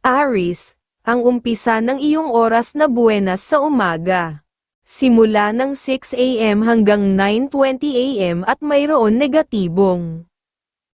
Aris, ang umpisa ng iyong oras na buenas sa umaga. Simula ng 6 a.m. hanggang 9.20 a.m. at mayroon negatibong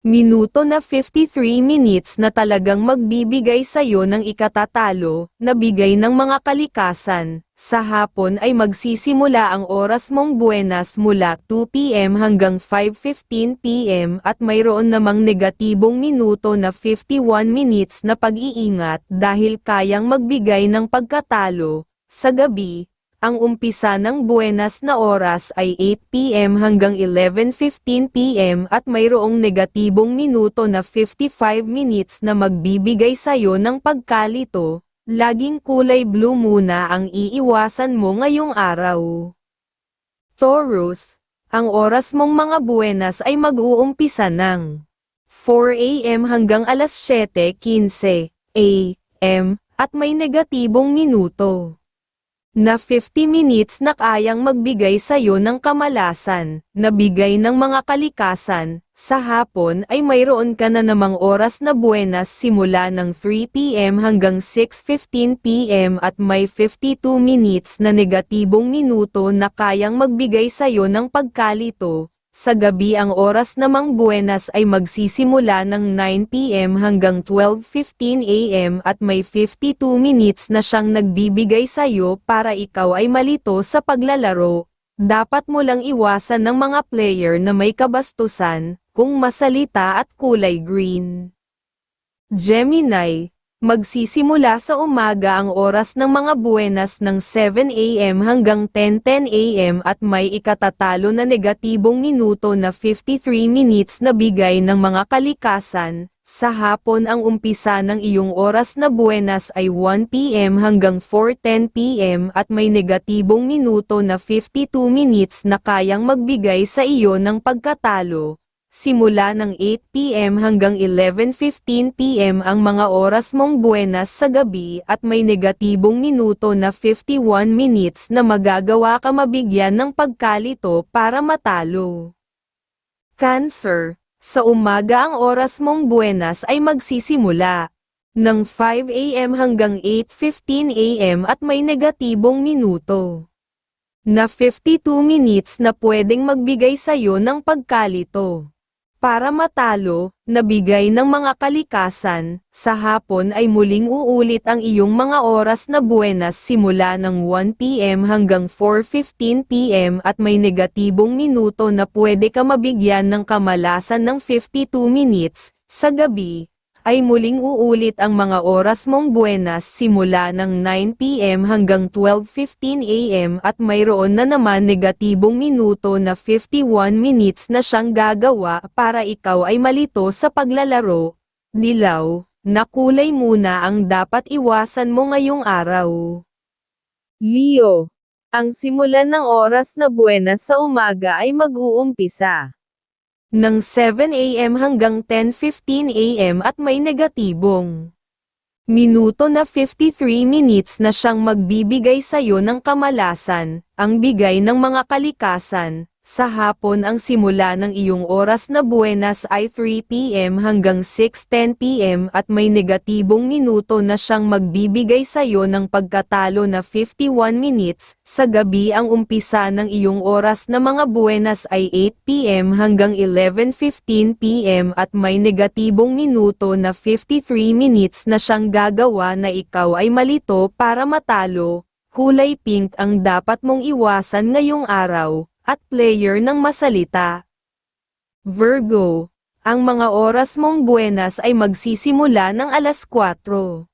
minuto na 53 minutes na talagang magbibigay sa'yo ng ikatatalo, na bigay ng mga kalikasan. Sa hapon ay magsisimula ang oras mong buenas mula 2pm hanggang 5.15 pm at mayroon namang negatibong minuto na 51 minutes na pag-iingat dahil kayang magbigay ng pagkatalo. Sa gabi, ang umpisa ng buenas na oras ay 8pm hanggang 11.15 pm at mayroong negatibong minuto na 55 minutes na magbibigay sayo ng pagkalito. Laging kulay blue muna ang iiwasan mo ngayong araw. Taurus, ang oras mong mga buenas ay mag-uumpisa ng 4 a.m. hanggang alas 7.15 a.m. at may negatibong minuto na 50 minutes na kayang magbigay sa'yo ng kamalasan, na bigay ng mga kalikasan, sa hapon ay mayroon ka na namang oras na buenas simula ng 3pm hanggang 6.15pm at may 52 minutes na negatibong minuto na kayang magbigay sa'yo ng pagkalito, sa gabi ang oras namang buenas ay magsisimula ng 9pm hanggang 12.15 am at may 52 minutes na siyang nagbibigay sa'yo para ikaw ay malito sa paglalaro. Dapat mo lang iwasan ng mga player na may kabastusan, kung masalita at kulay green. Gemini, Magsisimula sa umaga ang oras ng mga buenas ng 7 a.m. hanggang 10.10 a.m. at may ikatatalo na negatibong minuto na 53 minutes na bigay ng mga kalikasan. Sa hapon ang umpisa ng iyong oras na buenas ay 1 p.m. hanggang 4.10 p.m. at may negatibong minuto na 52 minutes na kayang magbigay sa iyo ng pagkatalo. Simula ng 8pm hanggang 11.15pm ang mga oras mong buenas sa gabi at may negatibong minuto na 51 minutes na magagawa ka mabigyan ng pagkalito para matalo. Cancer, sa umaga ang oras mong buenas ay magsisimula ng 5am hanggang 8.15am at may negatibong minuto na 52 minutes na pwedeng magbigay sa'yo ng pagkalito. Para matalo, nabigay ng mga kalikasan, sa hapon ay muling uulit ang iyong mga oras na buenas simula ng 1pm hanggang 4.15pm at may negatibong minuto na pwede ka mabigyan ng kamalasan ng 52 minutes, sa gabi, ay muling uulit ang mga oras mong buenas simula ng 9pm hanggang 12.15 am at mayroon na naman negatibong minuto na 51 minutes na siyang gagawa para ikaw ay malito sa paglalaro. Dilaw, na kulay muna ang dapat iwasan mo ngayong araw. Leo, ang simulan ng oras na buenas sa umaga ay mag-uumpisa ng 7 a.m. hanggang 10.15 a.m. at may negatibong minuto na 53 minutes na siyang magbibigay sa'yo ng kamalasan, ang bigay ng mga kalikasan, sa hapon ang simula ng iyong oras na buenas ay 3pm hanggang 6.10pm at may negatibong minuto na siyang magbibigay sa'yo ng pagkatalo na 51 minutes. Sa gabi ang umpisa ng iyong oras na mga buenas ay 8pm hanggang 11.15pm at may negatibong minuto na 53 minutes na siyang gagawa na ikaw ay malito para matalo. Kulay pink ang dapat mong iwasan ngayong araw at player ng masalita. Virgo, ang mga oras mong buenas ay magsisimula ng alas 4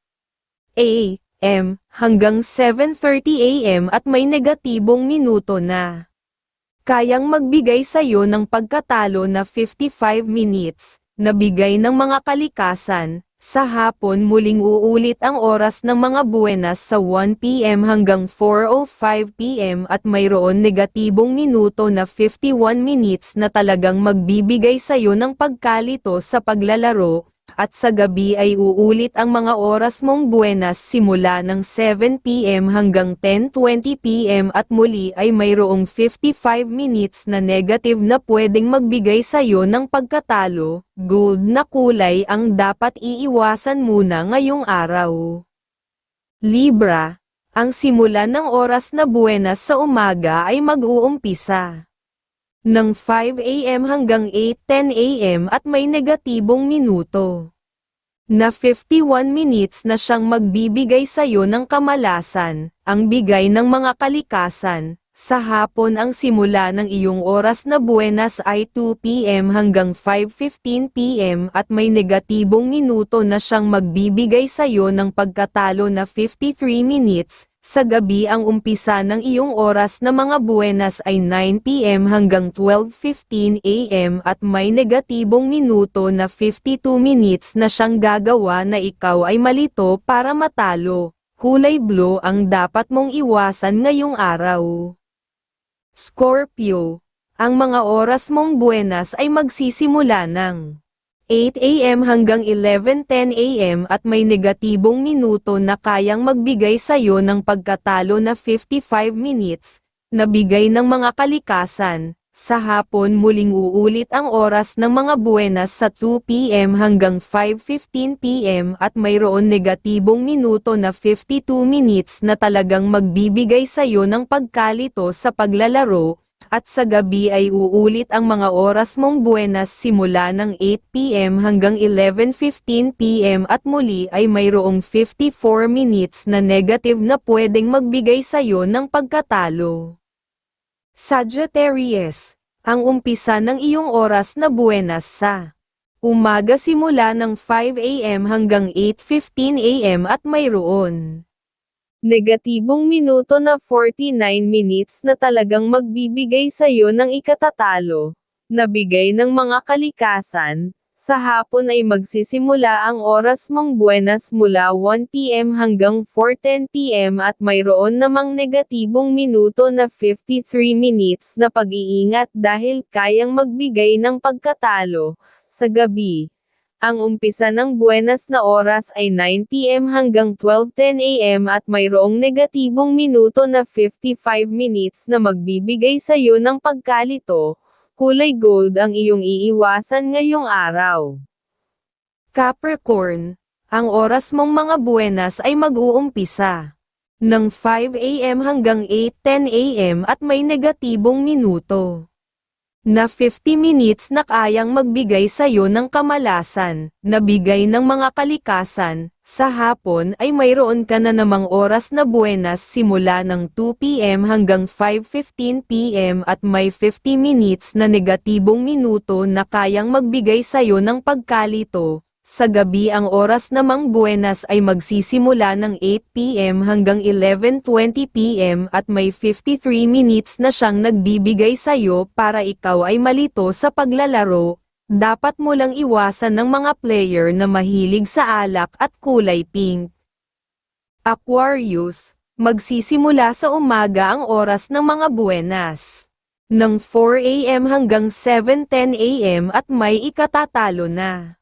a.m. hanggang 7.30 a.m. at may negatibong minuto na. Kayang magbigay sa'yo ng pagkatalo na 55 minutes, na bigay ng mga kalikasan, sa hapon muling uulit ang oras ng mga buenas sa 1pm hanggang 4.05pm at mayroon negatibong minuto na 51 minutes na talagang magbibigay sayo ng pagkalito sa paglalaro. At sa gabi ay uulit ang mga oras mong buenas simula ng 7pm hanggang 10.20pm at muli ay mayroong 55 minutes na negative na pwedeng magbigay sa'yo ng pagkatalo, gold na kulay ang dapat iiwasan muna ngayong araw. Libra, ang simula ng oras na buenas sa umaga ay mag-uumpisa ng 5 a.m. hanggang 8.10 a.m. at may negatibong minuto. Na 51 minutes na siyang magbibigay sa'yo ng kamalasan, ang bigay ng mga kalikasan. Sa hapon ang simula ng iyong oras na buenas ay 2 p.m. hanggang 5.15 p.m. at may negatibong minuto na siyang magbibigay sa'yo ng pagkatalo na 53 minutes, sa gabi ang umpisa ng iyong oras na mga buenas ay 9pm hanggang 12.15 am at may negatibong minuto na 52 minutes na siyang gagawa na ikaw ay malito para matalo. Kulay blue ang dapat mong iwasan ngayong araw. Scorpio, ang mga oras mong buenas ay magsisimula ng 8 a.m. hanggang 11.10 a.m. at may negatibong minuto na kayang magbigay sa'yo ng pagkatalo na 55 minutes, na bigay ng mga kalikasan. Sa hapon muling uulit ang oras ng mga buenas sa 2 p.m. hanggang 5.15 p.m. at mayroon negatibong minuto na 52 minutes na talagang magbibigay sa'yo ng pagkalito sa paglalaro, at sa gabi ay uulit ang mga oras mong buenas simula ng 8pm hanggang 11.15pm at muli ay mayroong 54 minutes na negative na pwedeng magbigay sa'yo ng pagkatalo. Sagittarius, ang umpisa ng iyong oras na buenas sa umaga simula ng 5am hanggang 8.15am at mayroon negatibong minuto na 49 minutes na talagang magbibigay sa'yo ng ikatatalo, na bigay ng mga kalikasan, sa hapon ay magsisimula ang oras mong buenas mula 1pm hanggang 4.10pm at mayroon namang negatibong minuto na 53 minutes na pag-iingat dahil kayang magbigay ng pagkatalo, sa gabi. Ang umpisa ng buenas na oras ay 9pm hanggang 12.10 am at mayroong negatibong minuto na 55 minutes na magbibigay sa iyo ng pagkalito, kulay gold ang iyong iiwasan ngayong araw. Capricorn, ang oras mong mga buenas ay mag-uumpisa. Ng 5 am hanggang 8.10 am at may negatibong minuto na 50 minutes na kayang magbigay sa'yo ng kamalasan, na bigay ng mga kalikasan, sa hapon ay mayroon ka na namang oras na buenas simula ng 2pm hanggang 5.15pm at may 50 minutes na negatibong minuto na kayang magbigay sa'yo ng pagkalito, sa gabi ang oras namang buenas ay magsisimula ng 8pm hanggang 11.20pm at may 53 minutes na siyang nagbibigay sa'yo para ikaw ay malito sa paglalaro. Dapat mo lang iwasan ng mga player na mahilig sa alak at kulay pink. Aquarius, magsisimula sa umaga ang oras ng mga buenas. Ng 4am hanggang 7.10am at may ikatatalo na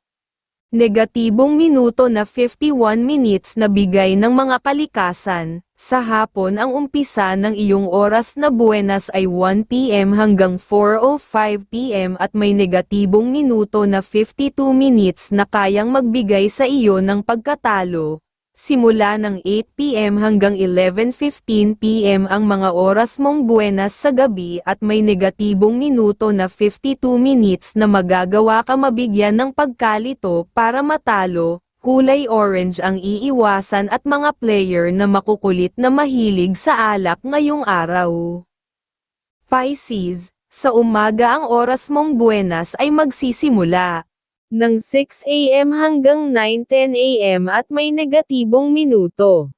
negatibong minuto na 51 minutes na bigay ng mga kalikasan, sa hapon ang umpisa ng iyong oras na buenas ay 1pm hanggang 4.05pm at may negatibong minuto na 52 minutes na kayang magbigay sa iyo ng pagkatalo, Simula ng 8pm hanggang 11.15pm ang mga oras mong buenas sa gabi at may negatibong minuto na 52 minutes na magagawa ka mabigyan ng pagkalito para matalo, kulay orange ang iiwasan at mga player na makukulit na mahilig sa alak ngayong araw. Pisces, sa umaga ang oras mong buenas ay magsisimula ng 6 a.m. hanggang 9.10 a.m. at may negatibong minuto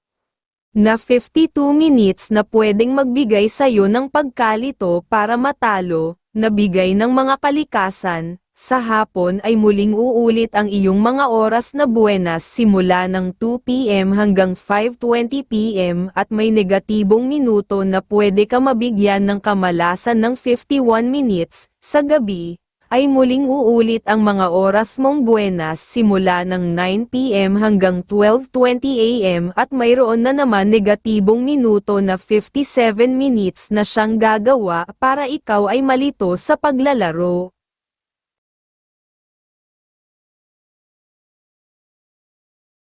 na 52 minutes na pwedeng magbigay sa'yo ng pagkalito para matalo, na bigay ng mga kalikasan, sa hapon ay muling uulit ang iyong mga oras na buenas simula ng 2pm hanggang 5.20pm at may negatibong minuto na pwede ka mabigyan ng kamalasan ng 51 minutes, sa gabi, ay muling uulit ang mga oras mong buenas simula ng 9pm hanggang 12.20am at mayroon na naman negatibong minuto na 57 minutes na siyang gagawa para ikaw ay malito sa paglalaro.